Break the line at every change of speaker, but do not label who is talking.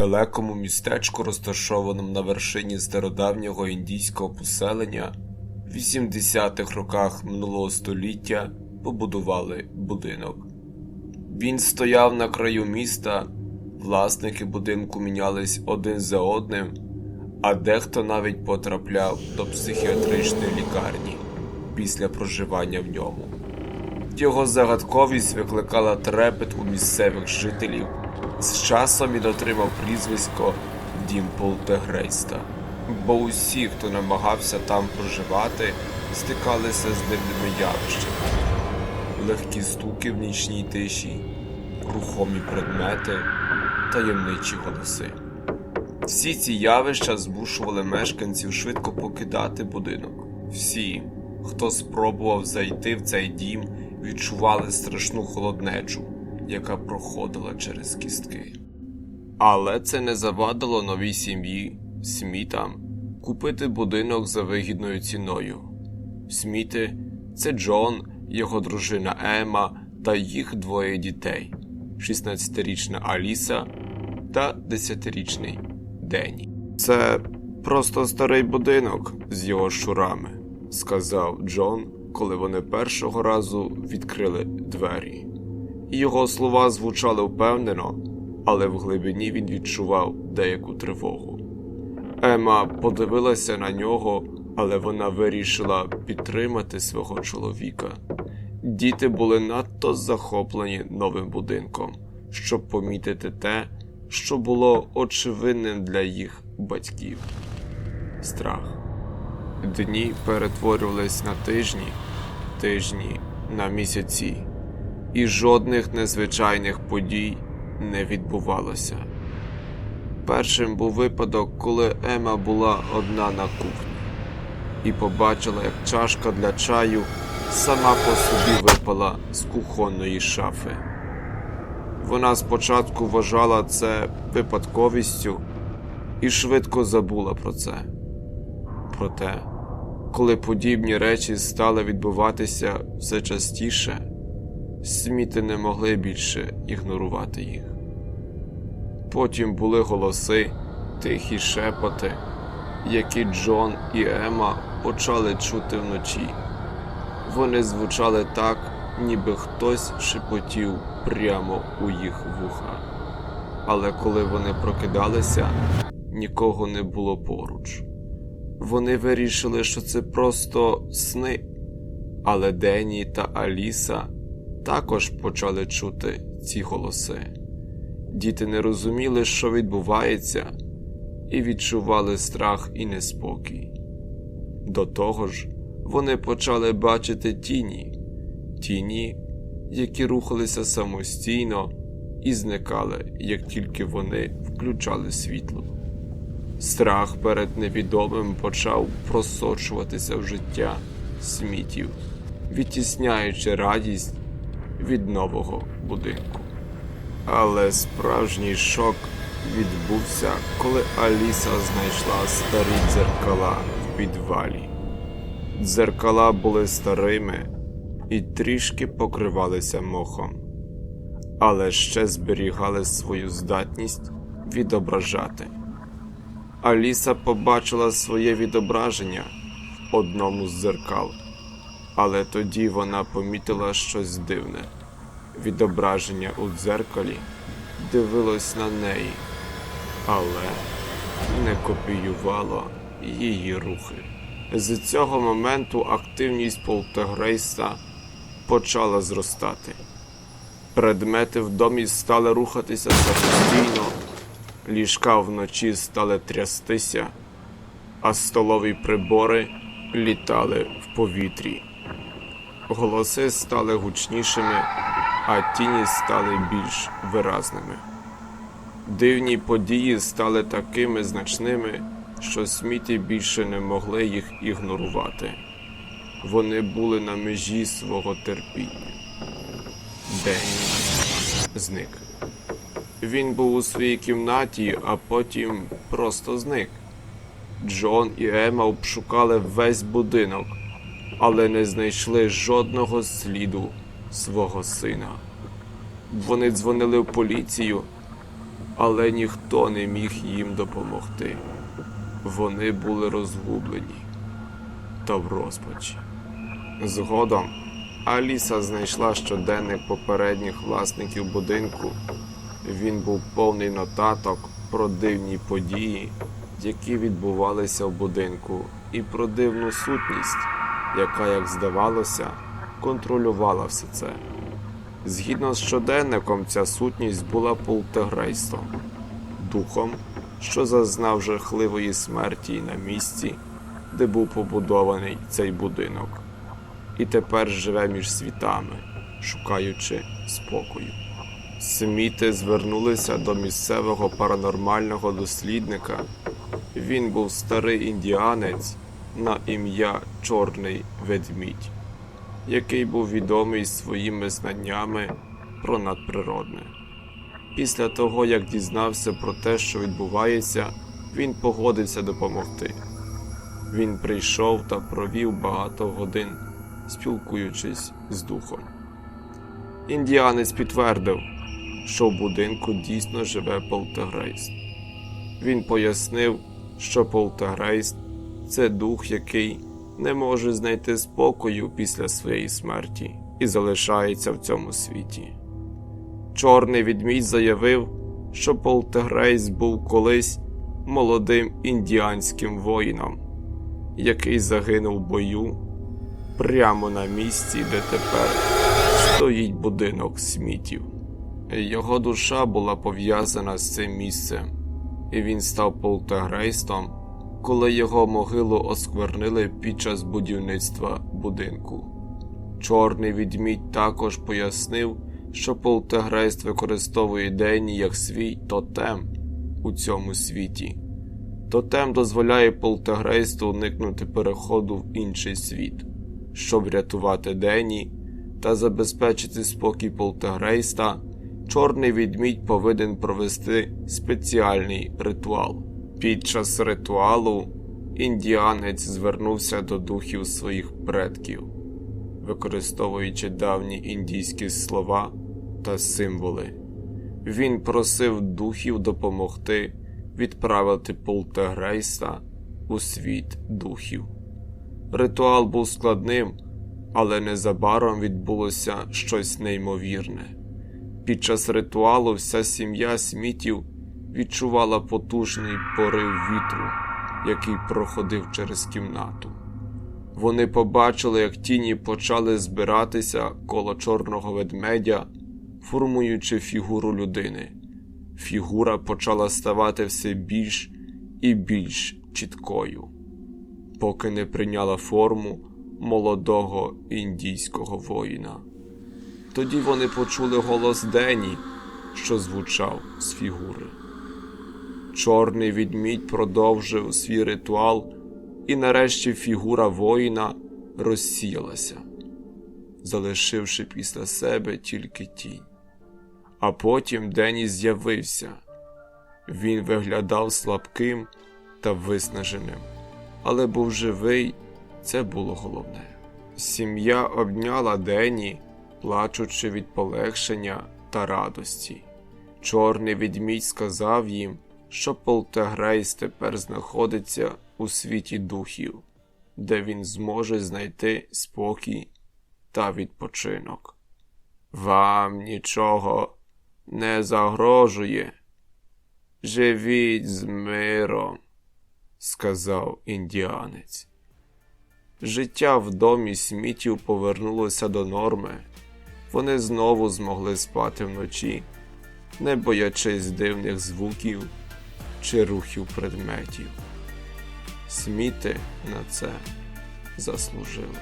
далекому містечку, розташованому на вершині стародавнього індійського поселення, в 80-х роках минулого століття побудували будинок. Він стояв на краю міста, власники будинку мінялись один за одним, а дехто навіть потрапляв до психіатричної лікарні після проживання в ньому. Його загадковість викликала трепет у місцевих жителів. З часом він отримав прізвисько Дім Полтегрейста, бо усі, хто намагався там проживати, стикалися з дивними явищами. Легкі стуки в нічній тиші, рухомі предмети, таємничі голоси. Всі ці явища змушували мешканців швидко покидати будинок. Всі, хто спробував зайти в цей дім, відчували страшну холоднечу, яка проходила через кістки. Але це не завадило новій сім'ї Смітам купити будинок за вигідною ціною. Сміти це Джон, його дружина Ема та їх двоє дітей: 16-річна Аліса та 10-річний Денні. Це просто старий будинок з його шурами, сказав Джон, коли вони першого разу відкрили двері. Його слова звучали впевнено, але в глибині він відчував деяку тривогу. Ема подивилася на нього, але вона вирішила підтримати свого чоловіка. Діти були надто захоплені новим будинком, щоб помітити те, що було очевидним для їх батьків страх. Дні перетворювались на тижні, тижні на місяці, і жодних незвичайних подій не відбувалося. Першим був випадок, коли Ема була одна на кухні і побачила, як чашка для чаю сама по собі випала з кухонної шафи. Вона спочатку вважала це випадковістю і швидко забула про це. Проте, коли подібні речі стали відбуватися все частіше, сміти не могли більше ігнорувати їх. Потім були голоси, тихі шепоти, які Джон і Ема почали чути вночі. Вони звучали так, ніби хтось шепотів прямо у їх вуха. Але коли вони прокидалися, нікого не було поруч. Вони вирішили, що це просто сни. Але Дені та Аліса також почали чути ці голоси. Діти не розуміли, що відбувається, і відчували страх і неспокій. До того ж, вони почали бачити тіні, тіні, які рухалися самостійно і зникали, як тільки вони включали світло. Страх перед невідомим почав просочуватися в життя смітів, відтісняючи радість від нового будинку. Але справжній шок відбувся, коли Аліса знайшла старі дзеркала в підвалі. Дзеркала були старими і трішки покривалися мохом, але ще зберігали свою здатність відображати. Аліса побачила своє відображення в одному з дзеркал, але тоді вона помітила щось дивне. Відображення у дзеркалі дивилось на неї, але не копіювало її рухи. З цього моменту активність полтергрейста почала зростати. Предмети в домі стали рухатися самостійно, ліжка вночі стали трястися, а столові прибори літали в повітрі. Голоси стали гучнішими, а тіні стали більш виразними. Дивні події стали такими значними, що сміті більше не могли їх ігнорувати. Вони були на межі свого терпіння. День зник. Він був у своїй кімнаті, а потім просто зник. Джон і Ема обшукали весь будинок, але не знайшли жодного сліду свого сина. Вони дзвонили в поліцію, але ніхто не міг їм допомогти. Вони були розгублені та в розпачі. Згодом Аліса знайшла щоденник попередніх власників будинку. Він був повний нотаток про дивні події, які відбувалися в будинку, і про дивну сутність, яка, як здавалося, контролювала все це. Згідно з щоденником, ця сутність була полтергейстом, духом, що зазнав жахливої смерті на місці, де був побудований цей будинок, і тепер живе між світами, шукаючи спокою. Сміти звернулися до місцевого паранормального дослідника. Він був старий індіанець на ім'я Чорний Ведмідь, який був відомий своїми знаннями про надприродне. Після того, як дізнався про те, що відбувається, він погодився допомогти. Він прийшов та провів багато годин, спілкуючись з духом. Індіанець підтвердив, що в будинку дійсно живе полтергейст. Він пояснив, що полтергейст це дух, який не може знайти спокою після своєї смерті і залишається в цьому світі. Чорний відмідь заявив, що полтергейст був колись молодим індіанським воїном, який загинув в бою прямо на місці, де тепер стоїть будинок смітів. Його душа була пов'язана з цим місцем, і він став полтергейстом, коли його могилу осквернили під час будівництва будинку. Чорний відмідь також пояснив, що полтергейст використовує Дені як свій тотем у цьому світі. Тотем дозволяє полтергейсту уникнути переходу в інший світ, щоб врятувати Дені та забезпечити спокій полтергейста. Чорний відмідь повинен провести спеціальний ритуал. Під час ритуалу індіанець звернувся до духів своїх предків, використовуючи давні індійські слова та символи. Він просив духів допомогти відправити полтергейста у світ духів. Ритуал був складним, але незабаром відбулося щось неймовірне. Під час ритуалу вся сім'я смітів відчувала потужний порив вітру, який проходив через кімнату. Вони побачили, як тіні почали збиратися коло чорного ведмедя, формуючи фігуру людини. Фігура почала ставати все більш і більш чіткою, поки не прийняла форму молодого індійського воїна. Тоді вони почули голос Дені, що звучав з фігури. Чорний відмідь продовжив свій ритуал, і нарешті фігура воїна розсіялася, залишивши після себе тільки тінь. А потім Дені з'явився. Він виглядав слабким та виснаженим, але був живий, це було головне. Сім'я обняла Дені плачучи від полегшення та радості. Чорний відмідь сказав їм, що Полтегрейс тепер знаходиться у світі духів, де він зможе знайти спокій та відпочинок. Вам нічого не загрожує. Живіть з миром, сказав індіанець. Життя в домі смітів повернулося до норми вони знову змогли спати вночі, не боячись дивних звуків чи рухів предметів. Сміти на це заслужили.